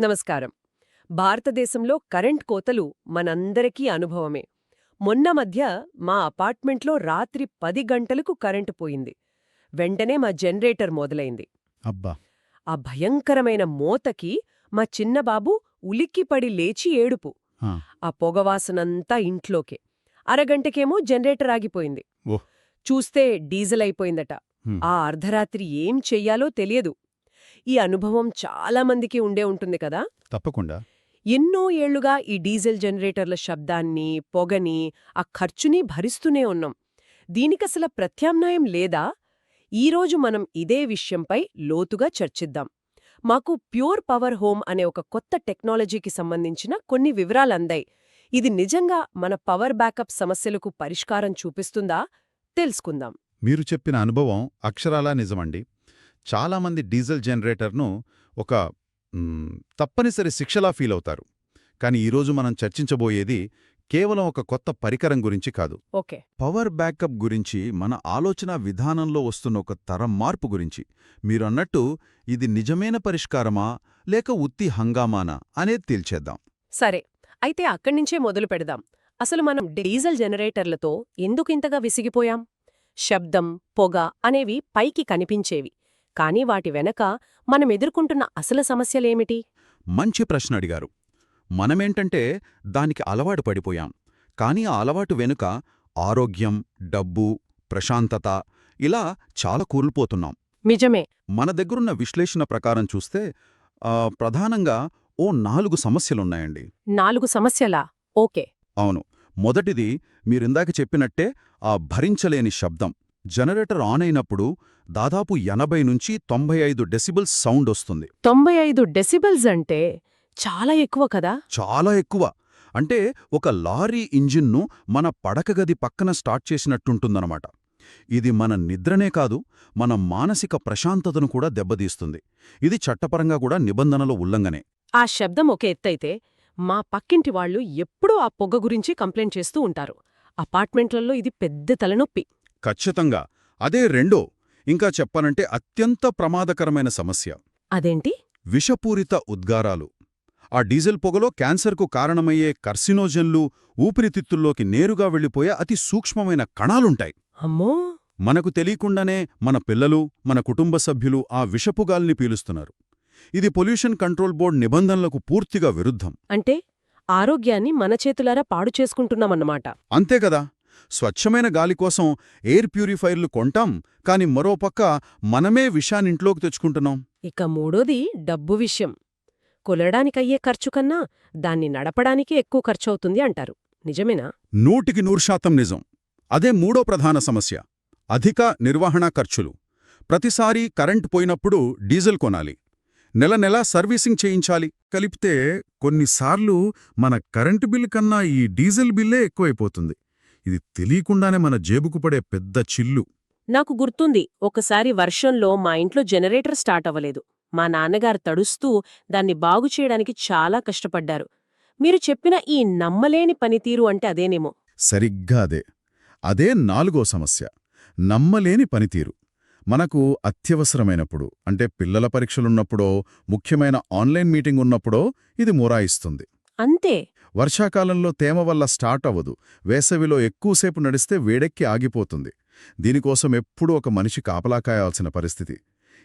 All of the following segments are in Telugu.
నమస్కారం. భారతదేశంలో కరెంట్ కోతలు మనందరికీ అనుభవమే. మొన్న మధ్య మా అపార్ట్మెంట్లో రాత్రి పది గంటలకు కరెంటు పోయింది. వెంటనే మా జనరేటర్ మొదలైంది. అబ్బా! ఆ భయంకరమైన మోతకి మా చిన్నబాబు ఉలిక్కిపడి లేచి ఏడుపు. ఆ, ఆ పొగవాసనంతా ఇంట్లోకే. అరగంటకేమో జనరేటర్ ఆగిపోయింది. ఓహ్. చూస్తే డీజిల్ అయిపోయిందట. హ్మ్. ఆ అర్ధరాత్రి ఏం చెయ్యాలో తెలియదు. ఈ అనుభవం చాలా మందికి ఉండే ఉంటుంది కదా? తప్పకుండా. ఎన్నో ఏళ్ళుగా ఈ డీజిల్ జనరేటర్ల శబ్దాన్ని పొగని ఆ ఖర్చుని భరిస్తూనే ఉన్నాం. దీనికసల ప్రత్యామ్నాయం లేదా? ఈరోజు మనం ఇదే విషయంపై లోతుగా చర్చిద్దాం. మాకు ప్యూర్ పవర్ హోమ్ అనే ఒక కొత్త టెక్నాలజీకి సంబంధించిన కొన్ని వివరాలందాయి. ఇది నిజంగా మన పవర్ బ్యాకప్ సమస్యలకు పరిష్కారం చూపిస్తుందా? తెలుసుకుందాం. మీరు చెప్పిన అనుభవం అక్షరాలా నిజమండి. చాలామంది డీజిల్ జనరేటర్ను ఒక తప్పనిసరి శిక్షలా ఫీల్ అవుతారు కానీ ఈరోజు మనం చర్చించబోయేది కేవలం ఒక కొత్త పరికరం గురించి కాదు. ఓకే. పవర్ బ్యాకప్ గురించి మన ఆలోచన విధానంలో వస్తున్న ఒక తరం మార్పు గురించి. మీరు అన్నట్టు ఇది నిజమైన పరిష్కారమా లేక ఉత్తి హంగామానా అనేది తేల్చేద్దాం. సరే అయితే అక్కడ్నుంచే మొదలు పెడదాం. అసలు మనం డీజిల్ జనరేటర్లతో ఎందుకు ఇంతగా విసిగిపోయాం? శబ్దం పొగ అనేవి పైకి కనిపించేవి. కానీ వాటి వెనక మనం ఎదుర్కొంటున్న అసలు సమస్యలేమిటి? మంచి ప్రశ్న అడిగారు. మనమేంటంటే దానికి అలవాటు పడిపోయాం. కానీ ఆ అలవాటు వెనుక ఆరోగ్యం డబ్బు ప్రశాంతత ఇలా చాలా కూలిపోతున్నాం నిజమే. మన దగ్గరున్న విశ్లేషణ ప్రకారం చూస్తే ప్రధానంగా ఓ నాలుగు సమస్యలున్నాయండి. నాలుగు సమస్యలా? ఓకే. అవును. మొదటిది మీరిందాక చెప్పినట్టే ఆ భరించలేని శబ్దం. జనరేటర్ ఆన్ అయినప్పుడు దాదాపు ఎనభై నుంచి తొంభై ఐదు డెసిబుల్స్ సౌండ్ వస్తుంది. తొంభై ఐదు డెసిబల్స్ అంటే చాలా ఎక్కువ కదా? చాలా ఎక్కువ. అంటే ఒక లారీ ఇంజిన్ను మన పడక గది పక్కన స్టార్ట్ చేసినట్టుంటుందన్నమాట. ఇది మన నిద్రనే కాదు మన మానసిక ప్రశాంతతను కూడా దెబ్బతీస్తుంది. ఇది చట్టపరంగా కూడా నిబంధనల ఉల్లంఘనే. ఆ శబ్దం ఒక ఎత్తైతే మా పక్కింటి వాళ్ళు ఎప్పుడూ ఆ పొగ గురించి కంప్లైంట్ చేస్తూ ఉంటారు. అపార్ట్మెంట్లలో ఇది పెద్ద తలనొప్పి. ఖచ్చితంగా. అదే రెండో ఇంకా చెప్పాలంటే అత్యంత ప్రమాదకరమైన సమస్య. అదేంటి? విషపూరిత ఉద్గారాలు. ఆ డీజిల్ పొగలో క్యాన్సర్కు కారణమయ్యే కర్సినోజన్లు ఊపిరితిత్తుల్లోకి నేరుగా వెళ్ళిపోయే అతి సూక్ష్మమైన కణాలుంటాయి. అమ్మో! మనకు తెలియకుండానే మన పిల్లలు మన కుటుంబ సభ్యులు ఆ విషపుగాల్ని పీలుస్తున్నారు. ఇది పొల్యూషన్ కంట్రోల్ బోర్డ్ నిబంధనలకు పూర్తిగా విరుద్ధం. అంటే ఆరోగ్యాన్ని మన చేతులారా పాడు చేసుకుంటున్నామన్నమాట. అంతేగదా స్వచ్ఛమైన గాలి కోసం ఎయిర్ ప్యూరిఫైర్లు కొంటాం కాని మరోపక్క మనమే విషాన్నింట్లోకి తెచ్చుకుంటున్నాం. ఇక మూడోది డబ్బు విషయం. కొలడానికయ్యే ఖర్చు కన్నా దాన్ని నడపడానికే ఎక్కువ ఖర్చవుతుంది అంటారు. నిజమేనా? నూటికి నూరు శాతం నిజం. అదే మూడో ప్రధాన సమస్య. అధిక నిర్వహణ ఖర్చులు. ప్రతిసారీ కరెంట్ పోయినప్పుడు డీజిల్ కొనాలి. నెల నెలా సర్వీసింగ్ చేయించాలి. కలిపితే కొన్నిసార్లు మన కరెంటు బిల్లు కన్నా ఈ డీజిల్ బిల్లే ఎక్కువైపోతుంది. ఇది తెలియకుండానే మన జేబుకు పడే పెద్ద చిల్లు. నాకు గుర్తుంది ఒకసారి వర్షంలో మా ఇంట్లో జనరేటర్ స్టార్ట్ అవ్వలేదు. మా నాన్నగారు తడుస్తూ దాన్ని బాగు చేయడానికి చాలా కష్టపడ్డారు. మీరు చెప్పిన ఈ నమ్మలేని పనితీరు అంటే అదేనేమో. సరిగ్గా అదే. అదే నాలుగో సమస్య. నమ్మలేని పనితీరు. మనకు అత్యవసరమైనప్పుడు అంటే పిల్లల పరీక్షలున్నప్పుడో ముఖ్యమైన ఆన్లైన్ మీటింగ్ ఉన్నప్పుడో ఇది మొరాయిస్తుంది. అంతే. వర్షాకాలంలో తేమ వల్ల స్టార్ట్ అవ్వదు. వేసవిలో ఎక్కువసేపు నడిస్తే వేడెక్కి ఆగిపోతుంది. దీనికోసం ఎప్పుడూ ఒక మనిషి కాపలా కాయాల్సిన పరిస్థితి.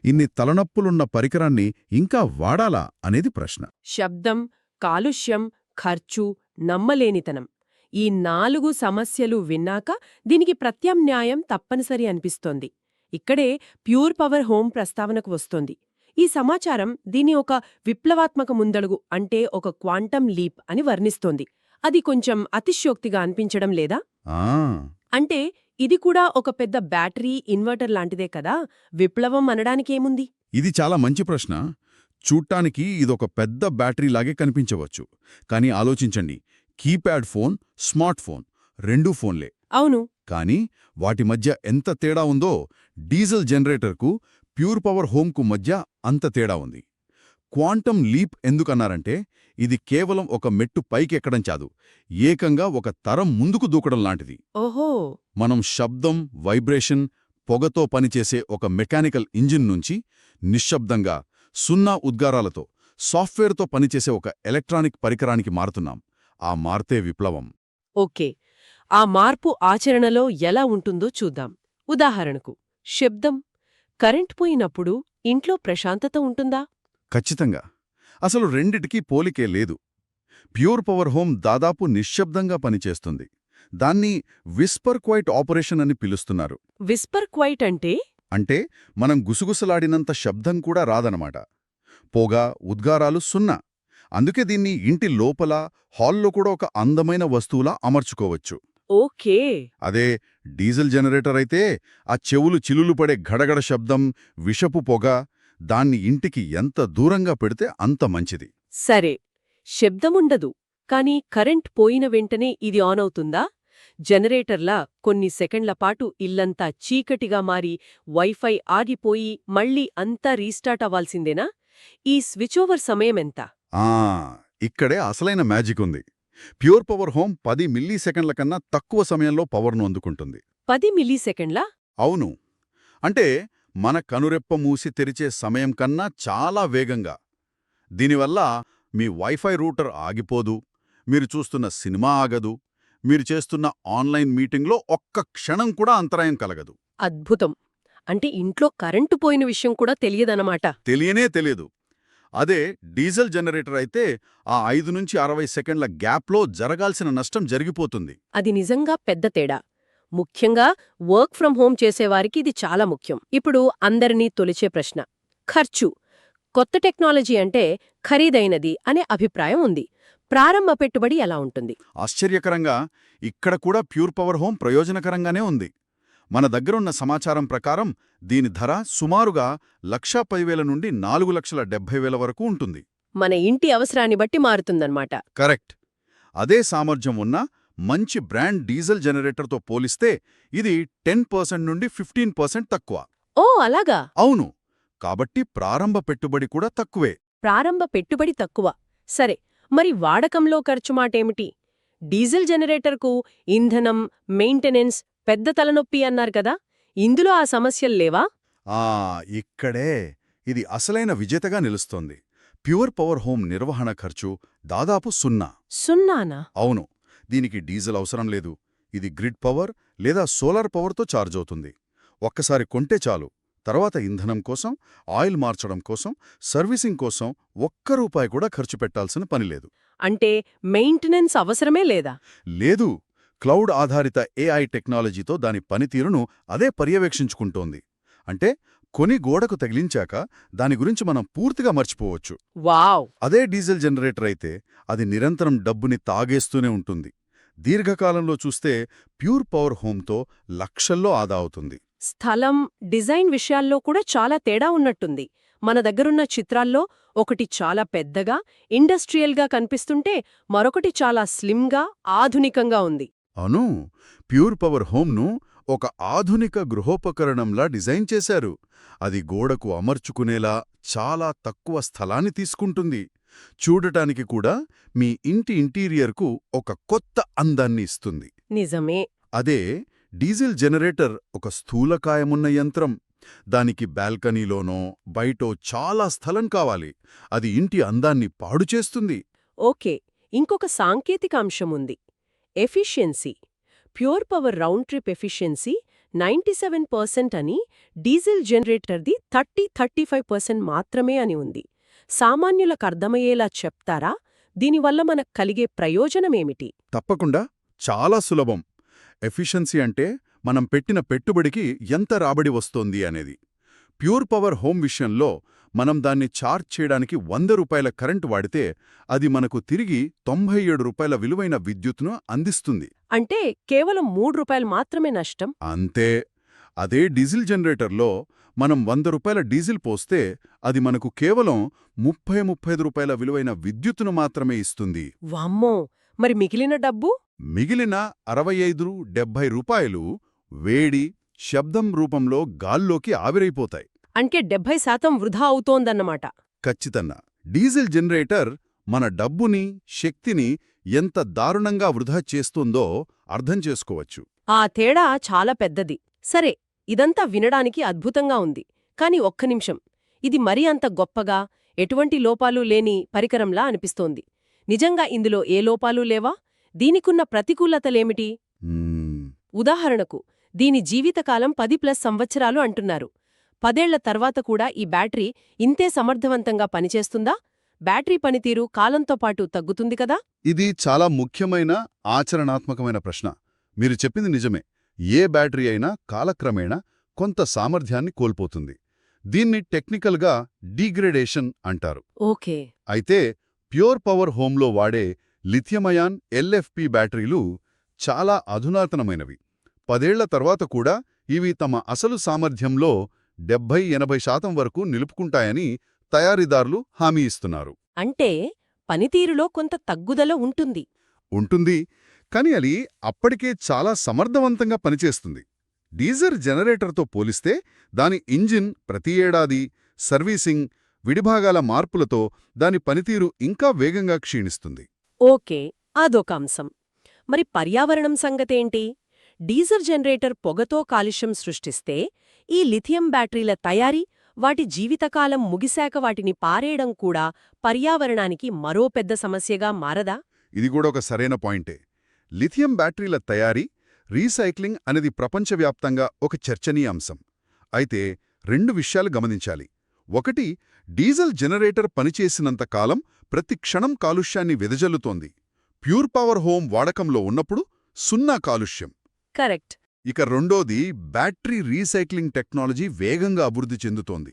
ఇన్ని తలనొప్పులున్న పరికరాన్ని ఇంకా వాడాలా అనేది ప్రశ్న. శబ్దం కాలుష్యం ఖర్చు నమ్మలేనితనం ఈ నాలుగు సమస్యలు విన్నాక దీనికి ప్రత్యామ్నాయం తప్పనిసరి అనిపిస్తోంది. ఇక్కడే ప్యూర్ పవర్ హోమ్ ప్రస్తావనకు వస్తోంది. ఈ సమాచారం దీని ఒక విప్లవాత్మక ముందడుగు అంటే ఒక క్వాంటం లీప్ అని వర్ణిస్తోంది. అది కొంచెం అతిశయోక్తిగా అనిపించడం లేదా? ఆ! అంటే ఇది కూడా ఒక పెద్ద బ్యాటరీ ఇన్వర్టర్ లాంటిదే కదా? విప్లవం అనడానికేముంది ఇది చాలా మంచి ప్రశ్న. చూట్టానికి ఇదొక పెద్ద బ్యాటరీలాగే కనిపించవచ్చు. కానీ ఆలోచించండి. కీప్యాడ్ ఫోన్ స్మార్ట్ ఫోన్ రెండూ ఫోన్లే. అవును. కానీ వాటి మధ్య ఎంత తేడా ఉందో డీజిల్ జనరేటర్కు ప్యూర్ పవర్ హోమ్కు మధ్య అంత తేడా ఉంది. క్వాంటమ్ లీప్ ఎందుకన్నారంటే ఇది కేవలం ఒక మెట్టు పైకెక్కడం చాదు. ఏకంగా ఒక తరం ముందుకు దూకడం లాంటిది. ఓహో! మనం శబ్దం వైబ్రేషన్ పొగతో పనిచేసే ఒక మెకానికల్ ఇంజిన్ నుంచి నిశ్శబ్దంగా సున్నా ఉద్గారాలతో సాఫ్ట్వేర్తో పనిచేసే ఒక ఎలక్ట్రానిక్ పరికరానికి మారుతున్నాం. ఆ మార్తే విప్లవం. ఓకే. ఆ మార్పు ఆచరణలో ఎలా ఉంటుందో చూద్దాం. ఉదాహరణకు శబ్దం కరెంట్ పోయినప్పుడు ఇంట్లో ప్రశాంతత ఉంటుందా? ఖచ్చితంగా. అసలు రెండిటికీ పోలికే లేదు. ప్యూర్ పవర్ హోమ్ దాదాపు నిశ్శబ్దంగా పనిచేస్తుంది. దాన్ని విస్పర్ క్వైట్ ఆపరేషన్ అని పిలుస్తున్నారు. విస్పర్ క్వైట్ అంటే? అంటే మనం గుసగుసలాడినంత శబ్దం కూడా రాదనమాట. పొగ ఉద్గారాలు సున్నా. అందుకే దీన్ని ఇంటి లోపల హాల్లో కూడా ఒక అందమైన వస్తువులా అమర్చుకోవచ్చు. ఓకే. అదే డీజిల్ జనరేటర్ అయితే ఆ చెవులు చిలులు పడే గడగడ శబ్దం విషపు పొగ దాన్ని ఇంటికి ఎంత దూరంగా పెడితే అంత మంచిది. సరే శబ్దముండదు కానీ కరెంట్ పోయిన వెంటనే ఇది ఆన్ అవుతుందా? జనరేటర్లా కొన్ని సెకండ్ల పాటు ఇల్లంతా చీకటిగా మారి వైఫై ఆగిపోయి మళ్ళీ అంతా రీస్టార్ట్ అవ్వాల్సిందేనా? ఈ స్విచ్ ఓవర్ సమయమెంత? ఆ ఇక్కడే అసలైన మ్యాజిక్ ఉంది ప్యూర్ పవర్ హోమ్ పది మిల్లీ సెకండ్ల కన్నా తక్కువ సమయంలో పవర్ను అందుకుంటుంది. పది మిల్లీసెకండ్లా? అవును. అంటే మన కనురెప్ప మూసి తెరిచే సమయం కన్నా చాలా వేగంగా. దీనివల్ల మీ వైఫై రూటర్ ఆగిపోదు మీరు చూస్తున్న సినిమా ఆగదు మీరు చేస్తున్న ఆన్లైన్ మీటింగ్లో ఒక్క క్షణం కూడా అంతరాయం కలగదు. అద్భుతం. అంటే ఇంట్లో కరెంటు పోయిన విషయం కూడా తెలియదనమాట తెలియనే తెలియదు. అదే డీజిల్ జనరేటర్ అయితే ఆ ఐదు నుంచి అరవై సెకండ్ల గ్యాప్లో జరగాల్సిన నష్టం జరిగిపోతుంది. అది నిజంగా పెద్ద తేడా. ముఖ్యంగా వర్క్ ఫ్రం హోం చేసేవారికి ఇది చాలా ముఖ్యం. ఇప్పుడు అందరినీ తొలిచే ప్రశ్న. ఖర్చు. కొత్త టెక్నాలజీ అంటే ఖరీదైనది అనే అభిప్రాయం ఉంది. ప్రారంభ పెట్టుబడి ఎలా ఉంటుంది? ఆశ్చర్యకరంగా ఇక్కడ కూడా ప్యూర్ పవర్ హోమ్ ప్రయోజనకరంగానే ఉంది. మన దగ్గరున్న సమాచారం ప్రకారం దీని ధర సుమారుగా లక్షా పదివేల నుండి నాలుగు లక్షల డెబ్బై వేల వరకు ఉంటుంది. మన ఇంటి అవసరాన్ని బట్టి మారుతుందన్నమాట. కరెక్ట్. అదే సామర్థ్యం ఉన్న మంచి బ్రాండ్ డీజిల్ జనరేటర్తో పోలిస్తే ఇది టెన్ పర్సెంట్ నుండి ఫిఫ్టీన్ పర్సెంట్ తక్కువ. ఓ అలాగా? అవును. కాబట్టి ప్రారంభ పెట్టుబడి కూడా తక్కువే. ప్రారంభ పెట్టుబడి తక్కువ. సరే మరి వాడకంలో ఖర్చు మాటేమిటి? డీజిల్ జనరేటర్కు ఇంధనం మెయింటెనెన్స్ పెద్ద తలనొప్పి అన్నారు కదా ఇందులో ఆ సమస్యలు లేవా? ఆ ఇక్కడే. ఇది అసలైన విజేతగా నిలుస్తోంది. ప్యూర్ పవర్ హోమ్ నిర్వహణ ఖర్చు దాదాపు సున్నా. సున్నానా? అవును. దీనికి డీజిల్ అవసరం లేదు. ఇది గ్రిడ్ పవర్ లేదా సోలార్ పవర్తో ఛార్జ్ అవుతుంది. ఒక్కసారి కొంటే చాలు. తర్వాత ఇంధనం కోసం ఆయిల్ మార్చడం కోసం సర్వీసింగ్ కోసం ఒక్క రూపాయి కూడా ఖర్చు పెట్టాల్సిన పనిలేదు అంటే మెయింటెనెన్స్ అవసరమే లేదా? లేదు. క్లౌడ్ ఆధారిత ఏఐ టెక్నాలజీతో దాని పనితీరును అదే పర్యవేక్షించుకుంటోంది. అంటే కొని గోడకు తగిలించాక దాని గురించి మనం పూర్తిగా మర్చిపోవచ్చు. వావ్! అదే డీజిల్ జనరేటర్ అయితే అది నిరంతరం డబ్బుని తాగేస్తూనే ఉంటుంది. దీర్ఘకాలంలో చూస్తే ప్యూర్ పవర్ హోమ్తో లక్షల్లో ఆదా అవుతుంది. స్థలం డిజైన్ విషయాల్లో కూడా చాలా తేడా ఉన్నట్టుంది. మన దగ్గరున్న చిత్రాల్లో ఒకటి చాలా పెద్దగా ఇండస్ట్రియల్గా కనిపిస్తుంటే మరొకటి చాలా స్లిమ్గా ఆధునికంగా ఉంది. అను ప్యూర్ పవర్ హోమ్ను ఒక ఆధునిక గృహోపకరణంలా డిజైన్ చేశారు. అది గోడకు అమర్చుకునేలా చాలా తక్కువ స్థలాన్ని తీసుకుంటుంది. చూడటానికి కూడా మీ ఇంటి ఇంటీరియర్కు ఒక కొత్త అందాన్ని ఇస్తుంది. నిజమే. అదే డీజిల్ జనరేటర్ ఒక స్థూలకాయమున్న యంత్రం. దానికి బాల్కనీలోనో బయటో చాలా స్థలం కావాలి. అది ఇంటి అందాన్ని పాడు చేస్తుంది. ఓకే ఇంకొక సాంకేతిక అంశం ఉంది efficiency. Pure power round trip efficiency ninety seven percent అని డీజిల్ జనరేటర్ది థర్టీ థర్టీ ఫైవ్ పర్సెంట్ మాత్రమే అని ఉంది. సామాన్యులకు అర్థమయ్యేలా చెప్తారా? దీనివల్ల మనకు కలిగే ప్రయోజనమేమిటి? తప్పకుండా చాలా సులభం. ఎఫిషియన్సీ అంటే మనం పెట్టిన పెట్టుబడికి ఎంత రాబడి వస్తోంది అనేది. ప్యూర్ పవర్ హోమ్ విషయంలో మనం దాన్ని ఛార్జ్ చేయడానికి వంద రూపాయల కరెంటు వాడితే అది మనకు తిరిగి తొంభై ఏడు రూపాయల విలువైన విద్యుత్తును అందిస్తుంది. అంటే కేవలం మూడు రూపాయలు మాత్రమే నష్టం? అంతే. అదే డీజిల్ జనరేటర్లో మనం వంద రూపాయల డీజిల్ పోస్తే అది మనకు కేవలం ముప్పై ముప్పై రూపాయల విలువైన విద్యుత్తును మాత్రమే ఇస్తుంది. వామ్మో! మరి మిగిలిన డబ్బు? మిగిలిన అరవై ఐదు రూపాయలు వేడి శబ్దం రూపంలో గాల్లోకి ఆవిరైపోతాయి. అంటే డెబ్భై శాతం వృధా అవుతోందన్నమాట. ఖచ్చితంగా. డీజిల్ జనరేటర్ మన డబ్బుని శక్తిని ఎంత దారుణంగా వృధా చేస్తుందో అర్థం చేసుకోవచ్చు. ఆ తేడా చాలా పెద్దది. సరే ఇదంతా వినడానికి అద్భుతంగా ఉంది. కాని ఒక్క నిమిషం. ఇది మరీ అంత గొప్పగా ఎటువంటి లోపాలు లేని పరికరంలా అనిపిస్తోంది. నిజంగా ఇందులో ఏ లోపాలు లేవా? దీనికున్న ప్రతికూలతలేమిటి. ఉదాహరణకు దీని జీవితకాలం పది ప్లస్ సంవత్సరాలు అంటున్నారు. పదేళ్ళ తర్వాత కూడా ఈ బ్యాటరీ ఇంతే సమర్థవంతంగా పనిచేస్తుందా? బ్యాటరీ పనితీరు కాలంతో పాటు తగ్గుతుంది కదా? ఇది చాలా ముఖ్యమైన ఆచరణాత్మకమైన ప్రశ్న. మీరు చెప్పింది నిజమే. ఏ బ్యాటరీ అయినా కాలక్రమేణా కొంత సామర్థ్యాన్ని కోల్పోతుంది. దీన్ని టెక్నికల్గా డీగ్రేడేషన్ అంటారు. ఓకే. అయితే ప్యూర్ పవర్ హోంలో వాడే లిథియమయాన్ ఎల్ఎఫ్పి బ్యాటరీలు చాలా అధునాతనమైనవి. పదేళ్ళ తర్వాత కూడా ఇవి తమ అసలు సామర్థ్యంలో డెబ్బై ఎనభై శాతం వరకు నిలుపుకుంటాయని తయారీదారులు హామీ ఇస్తున్నారు. అంటే పనితీరులో కొంత తగ్గుదల ఉంటుంది. ఉంటుంది. కానీ అది అప్పటికే చాలా సమర్థవంతంగా పనిచేస్తుంది. డీజర్ జనరేటర్తో పోలిస్తే దాని ఇంజిన్ ప్రతి ఏడాది సర్వీసింగ్ విడిభాగాల మార్పులతో దాని పనితీరు ఇంకా వేగంగా క్షీణిస్తుంది. ఓకే అదొక అంశం. మరి పర్యావరణం సంగతేంటి? డీజర్ జనరేటర్ పొగతో కాలుష్యం సృష్టిస్తే ఈ లిథియం బ్యాటరీల తయారీ వాటి జీవితకాలం ముగిశాక వాటిని పారేయడం కూడా పర్యావరణానికి మరో పెద్ద సమస్యగా మారదా? ఇది కూడా ఒక సరైన పాయింటే. లిథియం బ్యాటరీల తయారీ రీసైక్లింగ్ అనేది ప్రపంచవ్యాప్తంగా ఒక చర్చనీయాంశం అయితే రెండు విషయాలు గమనించాలి. ఒకటి డీజిల్ జనరేటర్ పనిచేసినంత కాలం ప్రతి క్షణం కాలుష్యాన్ని వెదజల్లుతోంది. ప్యూర్ పవర్ హోమ్ వాడకంలో ఉన్నప్పుడు సున్నా కాలుష్యం. కరెక్ట్. ఇక రెండోది బ్యాటరీ రీసైక్లింగ్ టెక్నాలజీ వేగంగా అభివృద్ధి చెందుతోంది.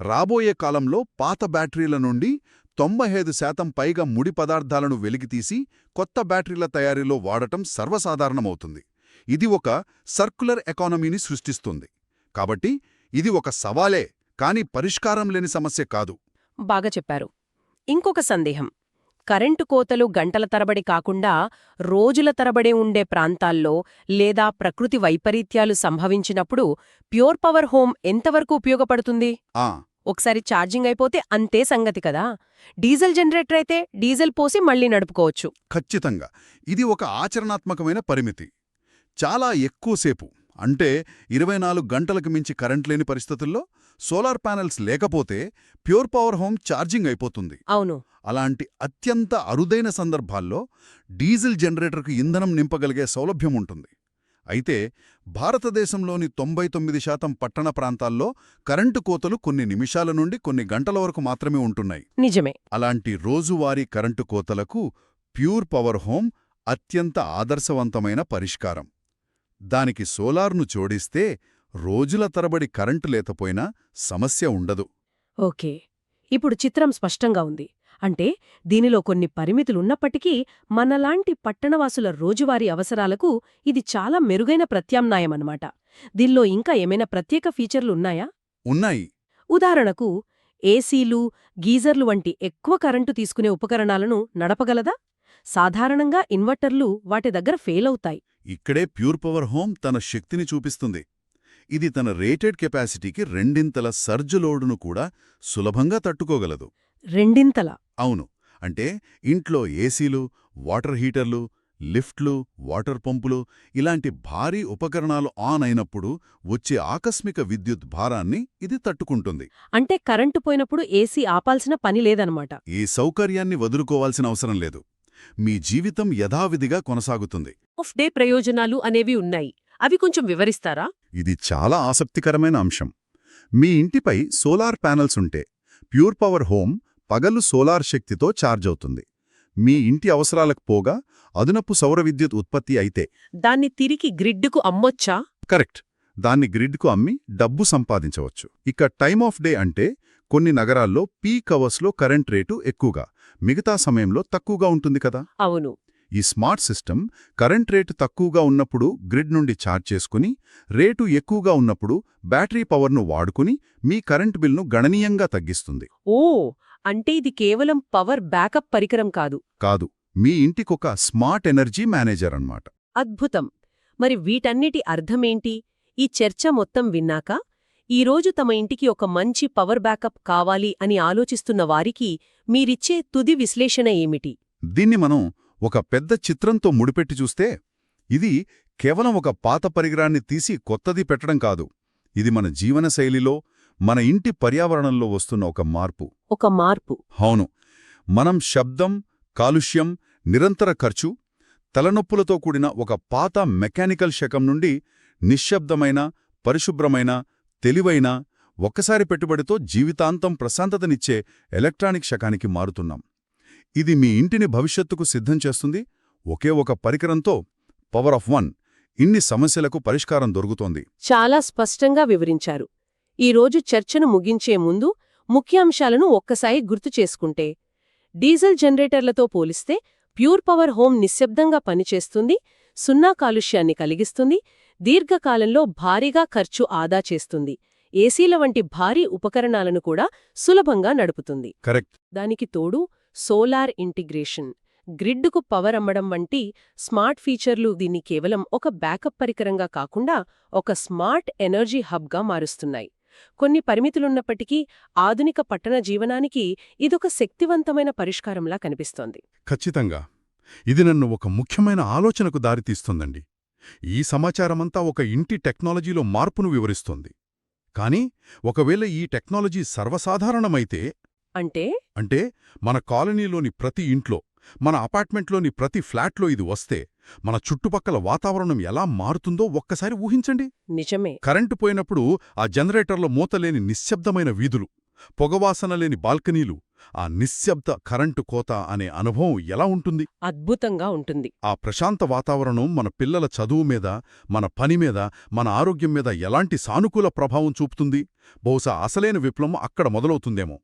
రాబోయే కాలంలో పాత బ్యాటరీల నుండి తొంభై ఐదు శాతం పైగా ముడి పదార్థాలను వెలికితీసి కొత్త బ్యాటరీల తయారీలో వాడటం సర్వసాధారణమవుతుంది. ఇది ఒక సర్కులర్ ఎకానమీని సృష్టిస్తుంది. కాబట్టి ఇది ఒక సవాలే కాని పరిష్కారం లేని సమస్య కాదు. బాగా చెప్పారు. ఇంకొక సందేహం. కరెంటు కోతలు గంటల తరబడి కాకుండా రోజుల తరబడి ఉండే ప్రాంతాల్లో లేదా ప్రకృతి వైపరీత్యాలు సంభవించినప్పుడు ప్యూర్ పవర్ హోమ్ ఎంతవరకు ఉపయోగపడుతుంది? ఆ. ఒకసారి ఛార్జింగ్ అయిపోతే అంతే సంగతి కదా. డీజిల్ జనరేటర్ అయితే డీజిల్ పోసి మళ్ళీ నడుపుకోవచ్చు. ఖచ్చితంగా. ఇది ఒక ఆచరణాత్మకమైన పరిమితి. చాలా ఎక్కువసేపు. అంటే ఇరవై నాలుగు గంటలకు మించి కరెంట్ లేని పరిస్థితుల్లో సోలార్ ప్యానెల్స్ లేకపోతే ప్యూర్ పవర్ హోమ్ ఛార్జింగ్ అయిపోతుంది. అవును. అలాంటి అత్యంత అరుదైన సందర్భాల్లో డీజిల్ జనరేటర్కు ఇంధనం నింపగలిగే సౌలభ్యం ఉంటుంది. అయితే భారతదేశంలోని తొంభై తొమ్మిది శాతం పట్టణ ప్రాంతాల్లో కరెంటు కోతలు కొన్ని నిమిషాల నుండి కొన్ని గంటల వరకు మాత్రమే ఉంటున్నాయి. నిజమే. అలాంటి రోజువారీ కరెంటు కోతలకు ప్యూర్ పవర్ హోమ్ అత్యంత ఆదర్శవంతమైన పరిష్కారం. దానికి సోలార్ను జోడిస్తే రోజుల తరబడి కరెంటు లేకపోయినా సమస్య ఉండదు. ఓకే. ఇప్పుడు చిత్రం స్పష్టంగా ఉంది. అంటే దీనిలో కొన్ని పరిమితులున్నప్పటికీ మనలాంటి పట్టణవాసుల రోజువారీ అవసరాలకు ఇది చాలా మెరుగైన ప్రత్యామ్నాయమన్నమాట. దీనిలో ఇంకా ఏమైనా ప్రత్యేక ఫీచర్లున్నాయా? ఉన్నాయి. ఉదాహరణకు ఏసీలు గీజర్లు వంటి ఎక్కువ కరెంటు తీసుకునే ఉపకరణాలను నడపగలదా? సాధారణంగా ఇన్వర్టర్లు వాటి దగ్గర ఫెయిల్ అవుతాయి ఇక్కడే ప్యూర్ పవర్ హోమ్ తన శక్తిని చూపిస్తుంది. ఇది తన రేటెడ్ కెపాసిటీకి రెండింతల సర్జు లోడును కూడా సులభంగా తట్టుకోగలదు. రెండింతలా? అవును. అంటే ఇంట్లో ఏసీలు వాటర్ హీటర్లు లిఫ్ట్లు వాటర్ పంపులు ఇలాంటి భారీ ఉపకరణాలు ఆన్ అయినప్పుడు వచ్చే ఆకస్మిక విద్యుత్ భారాన్ని ఇది తట్టుకుంటుంది. అంటే కరెంటు పోయినప్పుడు ఏసీ ఆపాల్సిన పని లేదనమాట. ఈ సౌకర్యాన్ని వదులుకోవాల్సిన అవసరం లేదు. మీ జీవితం యథావిధిగా కొనసాగుతుంది. ఆఫ్ డే ప్రయోజనాలు అనేవి ఉన్నాయి. అవి కొంచెం వివరిస్తారా? ఇది చాలా ఆసక్తికరమైన అంశం. మీ ఇంటిపై సోలార్ ప్యానెల్స్ ఉంటే ప్యూర్ పవర్ హోమ్ పగలు సోలార్ శక్తితో ఛార్జ్ అవుతుంది. మీ ఇంటి అవసరాలకు పోగా అదనపు సౌర విద్యుత్ ఉత్పత్తి అయితే దాన్ని తిరిగి గ్రిడ్డుకు అమ్మొచ్చా? కరెక్ట్. దాన్ని గ్రిడ్కు అమ్మి డబ్బు సంపాదించవచ్చు. ఇక టైమ్ ఆఫ్ డే అంటే కొన్ని నగరాల్లో పీక్ అవర్స్లో కరెంట్ రేటు ఎక్కువగా మిగతా సమయంలో తక్కువగా ఉంటుంది కదా? అవును. ఈ స్మార్ట్ సిస్టమ్ కరెంట్ రేటు తక్కువగా ఉన్నప్పుడు గ్రిడ్ నుండి ఛార్జ్ చేసుకుని రేటు ఎక్కువగా ఉన్నప్పుడు బ్యాటరీ పవర్ను వాడుకుని మీ కరెంట్ బిల్ను గణనీయంగా తగ్గిస్తుంది. ఓ! అంటే ఇది కేవలం పవర్ బ్యాకప్ పరికరం కాదు. కాదు మీ ఇంటికొక స్మార్ట్ ఎనర్జీ మేనేజర్ అన్నమాట. అద్భుతం! మరి వీటన్నిటి అర్థమేంటి? ఈ చర్చ మొత్తం విన్నాక? ఈరోజు తమ ఇంటికి ఒక మంచి పవర్ బ్యాకప్ కావాలి అని ఆలోచిస్తున్న వారికి మీరిచ్చే తుది విశ్లేషణ ఏమిటి? దీన్ని మనం ఒక పెద్ద చిత్రంతో ముడిపెట్టి చూస్తే ఇది కేవలం ఒక పాత పరికరాన్ని తీసి కొత్తది పెట్టడం కాదు. ఇది మన జీవనశైలిలో మన ఇంటి పర్యావరణంలో వస్తున్న ఒక మార్పు. ఒక మార్పు. అవును. మనం శబ్దం కాలుష్యం నిరంతర ఖర్చు తలనొప్పులతో కూడిన ఒక పాత మెకానికల్ శకం నుండి నిశ్శబ్దమైన పరిశుభ్రమైన తెలివైన ఒక్కసారి పెట్టుబడితో జీవితాంతం ప్రశాంతతనిచ్చే ఎలక్ట్రానిక్ శకానికి మారుతున్నాం. ఇది మీ ఇంటిని భవిష్యత్తుకు సిద్ధం చేస్తుంది. ఒకే ఒక పరికరంతో పవర్ ఆఫ్ వన్ ఇన్ని సమస్యలకు పరిష్కారం దొరుకుతోంది. చాలా స్పష్టంగా వివరించారు. ఈరోజు చర్చను ముగించే ముందు ముఖ్యాంశాలను ఒక్కసారి గుర్తు చేసుకుంటే డీజిల్ జనరేటర్లతో పోలిస్తే ప్యూర్ పవర్ హోమ్ నిశ్శబ్దంగా పనిచేస్తుంది సున్నా కాలుష్యాన్ని కలిగిస్తుంది దీర్ఘకాలంలో భారీగా ఖర్చు ఆదా చేస్తుంది. ఏసీల వంటి భారీ ఉపకరణాలను కూడా సులభంగా నడుపుతుంది. కరెక్ట్. దానికి తోడు సోలార్ ఇంటిగ్రేషన్. గ్రిడ్డుకు పవర్ అమ్మడం వంటి స్మార్ట్ ఫీచర్లు దీన్ని కేవలం ఒక బ్యాకప్ పరికరంగా కాకుండా ఒక స్మార్ట్ ఎనర్జీ హబ్గా మారుస్తున్నాయి. కొన్ని పరిమితులున్నప్పటికీ ఆధునిక పట్టణ జీవనానికి ఇదొక శక్తివంతమైన పరిష్కారంలా కనిపిస్తోంది. ఖచ్చితంగా. ఇది నన్ను ఒక ముఖ్యమైన ఆలోచనకు దారితీస్తుందండి. ఈ సమాచారమంతా ఒక ఇంటి టెక్నాలజీలో మార్పును వివరిస్తోంది. కానీ ఒకవేళ ఈ టెక్నాలజీ సర్వసాధారణమైతే అంటే? అంటే మన కాలనీలోని ప్రతి ఇంట్లో మన అపార్ట్మెంట్లోని ప్రతి ఫ్లాట్లో ఇది వస్తే మన చుట్టుపక్కల వాతావరణం ఎలా మారుతుందో ఒక్కసారి ఊహించండి. నిజమే. కరెంటు పోయినప్పుడు ఆ జనరేటర్లో మూతలేని నిశ్శబ్దమైన వీధులు పొగవాసన లేని బాల్కనీలు ఆ నిశ్శబ్ద కరెంటు కోత అనే అనుభవం ఎలా ఉంటుంది? అద్భుతంగా ఉంటుంది. ఆ ప్రశాంత వాతావరణం మన పిల్లల చదువు మీద మన పని మీద మన ఆరోగ్యం మీద ఎలాంటి సానుకూల ప్రభావం చూపుతుంది? బహుశా అసలైన విప్లవం అక్కడ మొదలవుతుందేమో.